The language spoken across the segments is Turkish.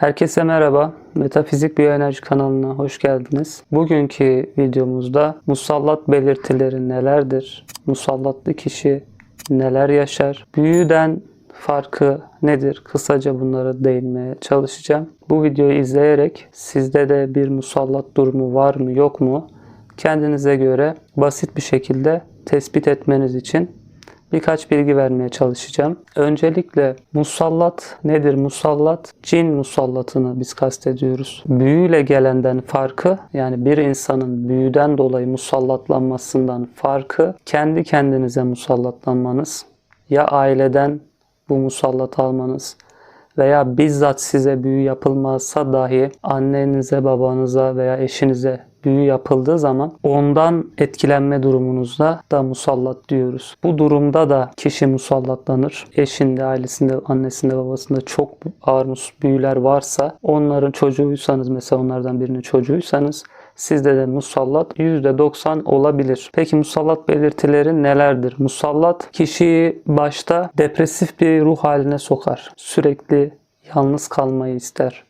Herkese merhaba. Metafizik Biyoenerji kanalına hoş geldiniz. Bugünkü videomuzda musallat belirtileri nelerdir? Musallatlı kişi neler yaşar? Büyüden farkı nedir? Kısaca bunlara değinmeye çalışacağım. Bu videoyu izleyerek sizde de bir musallat durumu var mı yok mu? Kendinize göre basit bir şekilde tespit etmeniz için birkaç bilgi vermeye çalışacağım. Öncelikle musallat nedir? Musallat cin musallatını biz kastediyoruz. Büyüyle gelenden farkı yani bir insanın büyüden dolayı musallatlanmasından farkı kendi kendinize musallatlanmanız ya aileden bu musallat almanız veya bizzat size büyü yapılmazsa dahi annenize, babanıza veya eşinize büyü yapıldığı zaman ondan etkilenme durumunuzda da musallat diyoruz. Bu durumda da kişi musallatlanır. Eşinde, ailesinde, annesinde, babasında çok ağır büyüler varsa onların çocuğuysanız mesela onlardan birinin çocuğuysanız Sizde de musallat %90 olabilir. Peki musallat belirtileri nelerdir? Musallat kişiyi başta depresif bir ruh haline sokar. Sürekli yalnız kalmayı ister.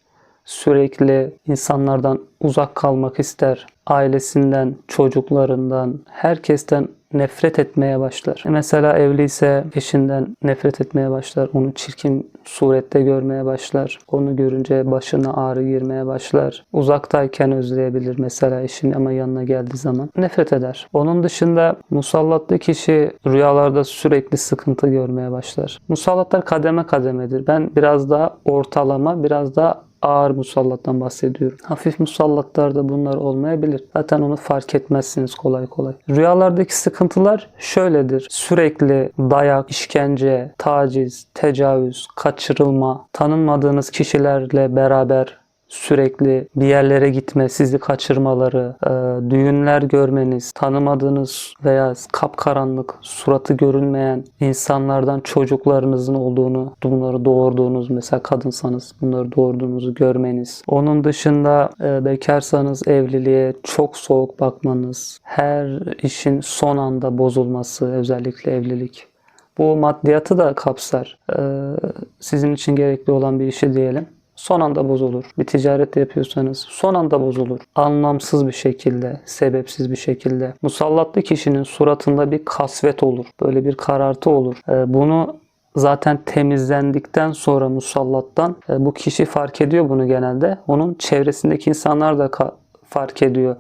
Sürekli insanlardan uzak kalmak ister. Ailesinden, çocuklarından, herkesten nefret etmeye başlar. Mesela evliyse eşinden nefret etmeye başlar. Onu çirkin surette görmeye başlar. Onu görünce başına ağrı girmeye başlar. Uzaktayken özleyebilir mesela eşini ama yanına geldiği zaman nefret eder. Onun dışında musallatlı kişi rüyalarda sürekli sıkıntı görmeye başlar. Musallatlar kademe kademedir. Ben biraz daha ortalama, biraz daha ağır musallattan bahsediyorum. Hafif musallatlarda bunlar olmayabilir. Zaten onu fark etmezsiniz kolay kolay. Rüyalardaki sıkıntılar şöyledir. Sürekli dayak, işkence, taciz, tecavüz, kaçırılma, tanınmadığınız kişilerle beraber sürekli bir yerlere gitme, sizi kaçırmaları, e, düğünler görmeniz, tanımadığınız veya kapkaranlık, suratı görünmeyen insanlardan çocuklarınızın olduğunu, bunları doğurduğunuz mesela kadınsanız bunları doğurduğunuzu görmeniz. Onun dışında e, bekarsanız evliliğe çok soğuk bakmanız, her işin son anda bozulması özellikle evlilik. Bu maddiyatı da kapsar. E, sizin için gerekli olan bir işi diyelim son anda bozulur. Bir ticaret yapıyorsanız son anda bozulur. Anlamsız bir şekilde, sebepsiz bir şekilde. Musallatlı kişinin suratında bir kasvet olur. Böyle bir karartı olur. Ee, Bunu zaten temizlendikten sonra musallattan e, bu kişi fark ediyor bunu genelde. Onun çevresindeki insanlar da fark ediyor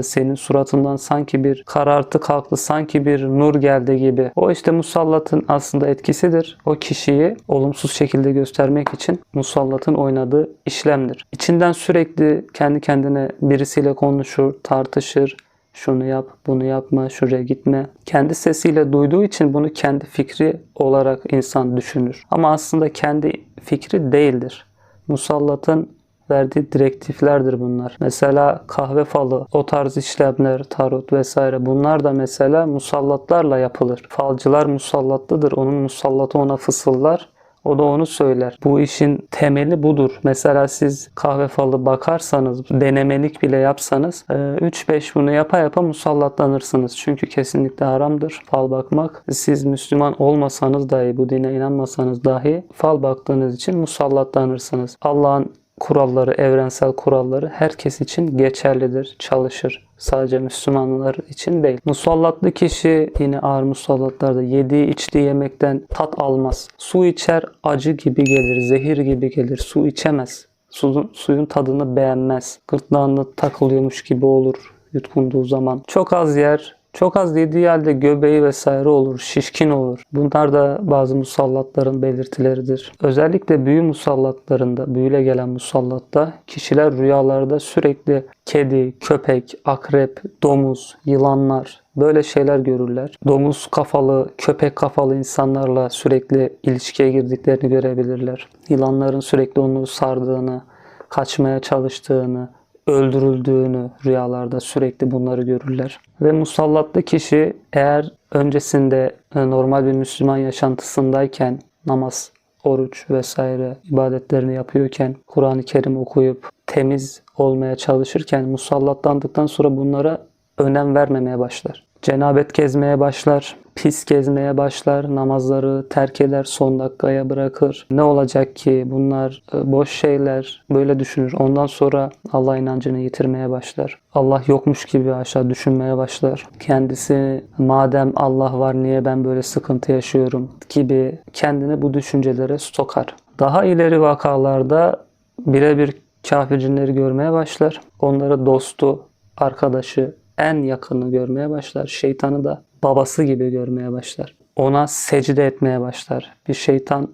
senin suratından sanki bir karartı kalktı, sanki bir nur geldi gibi. O işte musallatın aslında etkisidir. O kişiyi olumsuz şekilde göstermek için musallatın oynadığı işlemdir. İçinden sürekli kendi kendine birisiyle konuşur, tartışır, şunu yap, bunu yapma, şuraya gitme. Kendi sesiyle duyduğu için bunu kendi fikri olarak insan düşünür. Ama aslında kendi fikri değildir. Musallatın verdiği direktiflerdir bunlar. Mesela kahve falı, o tarz işlemler, tarot vesaire bunlar da mesela musallatlarla yapılır. Falcılar musallatlıdır. Onun musallatı ona fısıldar. O da onu söyler. Bu işin temeli budur. Mesela siz kahve falı bakarsanız, denemelik bile yapsanız 3-5 bunu yapa yapa musallatlanırsınız. Çünkü kesinlikle haramdır fal bakmak. Siz Müslüman olmasanız dahi, bu dine inanmasanız dahi fal baktığınız için musallatlanırsınız. Allah'ın kuralları, evrensel kuralları herkes için geçerlidir, çalışır. Sadece Müslümanlar için değil. Musallatlı kişi yine ağır musallatlarda yediği içtiği yemekten tat almaz. Su içer acı gibi gelir, zehir gibi gelir. Su içemez. Suyun, suyun tadını beğenmez. Gırtlağında takılıyormuş gibi olur yutkunduğu zaman. Çok az yer, çok az yediği halde göbeği vesaire olur, şişkin olur. Bunlar da bazı musallatların belirtileridir. Özellikle büyü musallatlarında, büyüyle gelen musallatta kişiler rüyalarda sürekli kedi, köpek, akrep, domuz, yılanlar böyle şeyler görürler. Domuz kafalı, köpek kafalı insanlarla sürekli ilişkiye girdiklerini görebilirler. Yılanların sürekli onu sardığını, kaçmaya çalıştığını, öldürüldüğünü rüyalarda sürekli bunları görürler. Ve musallatlı kişi eğer öncesinde e, normal bir Müslüman yaşantısındayken namaz, oruç vesaire ibadetlerini yapıyorken, Kur'an-ı Kerim okuyup temiz olmaya çalışırken musallatlandıktan sonra bunlara önem vermemeye başlar. Cenabet gezmeye başlar, pis gezmeye başlar, namazları terk eder, son dakikaya bırakır. Ne olacak ki bunlar e, boş şeyler böyle düşünür. Ondan sonra Allah inancını yitirmeye başlar. Allah yokmuş gibi aşağı düşünmeye başlar. Kendisi madem Allah var niye ben böyle sıkıntı yaşıyorum gibi kendini bu düşüncelere stokar. Daha ileri vakalarda birebir kafir cinleri görmeye başlar. Onları dostu, arkadaşı, en yakını görmeye başlar. Şeytanı da babası gibi görmeye başlar. Ona secde etmeye başlar. Bir şeytan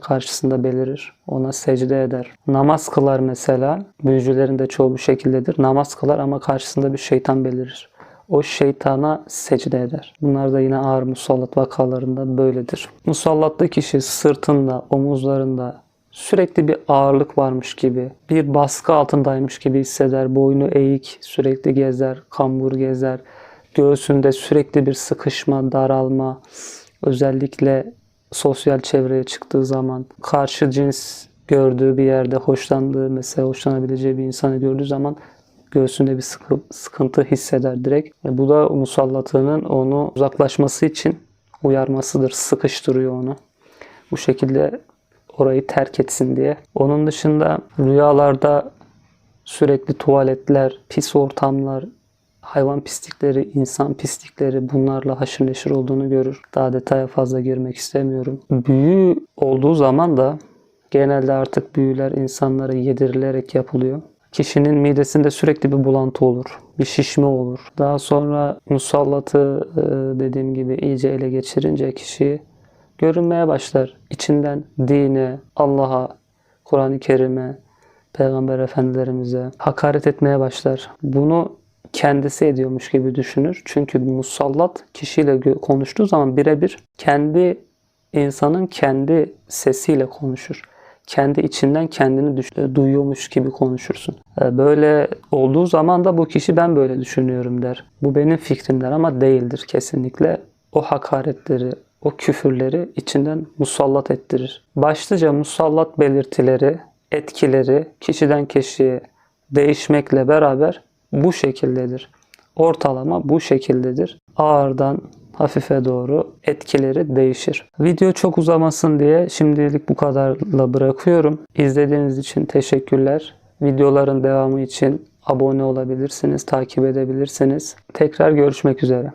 karşısında belirir. Ona secde eder. Namaz kılar mesela. Büyücülerin de çoğu bu şekildedir. Namaz kılar ama karşısında bir şeytan belirir. O şeytana secde eder. Bunlar da yine ağır musallat vakalarında böyledir. Musallatlı kişi sırtında, omuzlarında sürekli bir ağırlık varmış gibi, bir baskı altındaymış gibi hisseder. Boynu eğik, sürekli gezer, kambur gezer. Göğsünde sürekli bir sıkışma, daralma. Özellikle sosyal çevreye çıktığı zaman karşı cins gördüğü bir yerde hoşlandığı mesela hoşlanabileceği bir insanı gördüğü zaman göğsünde bir sıkı, sıkıntı hisseder direkt. E bu da musallatının onu uzaklaşması için uyarmasıdır. Sıkıştırıyor onu. Bu şekilde orayı terk etsin diye. Onun dışında rüyalarda sürekli tuvaletler, pis ortamlar, hayvan pislikleri, insan pislikleri bunlarla haşır neşir olduğunu görür. Daha detaya fazla girmek istemiyorum. Büyü olduğu zaman da genelde artık büyüler insanlara yedirilerek yapılıyor. Kişinin midesinde sürekli bir bulantı olur. Bir şişme olur. Daha sonra musallatı e, dediğim gibi iyice ele geçirince kişi görünmeye başlar. İçinden dine, Allah'a, Kur'an-ı Kerim'e, Peygamber Efendilerimize hakaret etmeye başlar. Bunu kendisi ediyormuş gibi düşünür. Çünkü musallat kişiyle konuştuğu zaman birebir kendi insanın kendi sesiyle konuşur. Kendi içinden kendini düş- duyuyormuş gibi konuşursun. E, Böyle olduğu zaman da bu kişi ben böyle düşünüyorum der. Bu benim fikrim der ama değildir kesinlikle. O hakaretleri, o küfürleri içinden musallat ettirir. Başlıca musallat belirtileri, etkileri kişiden kişiye değişmekle beraber bu şekildedir. Ortalama bu şekildedir. Ağırdan hafife doğru etkileri değişir. Video çok uzamasın diye şimdilik bu kadarla bırakıyorum. İzlediğiniz için teşekkürler. Videoların devamı için abone olabilirsiniz, takip edebilirsiniz. Tekrar görüşmek üzere.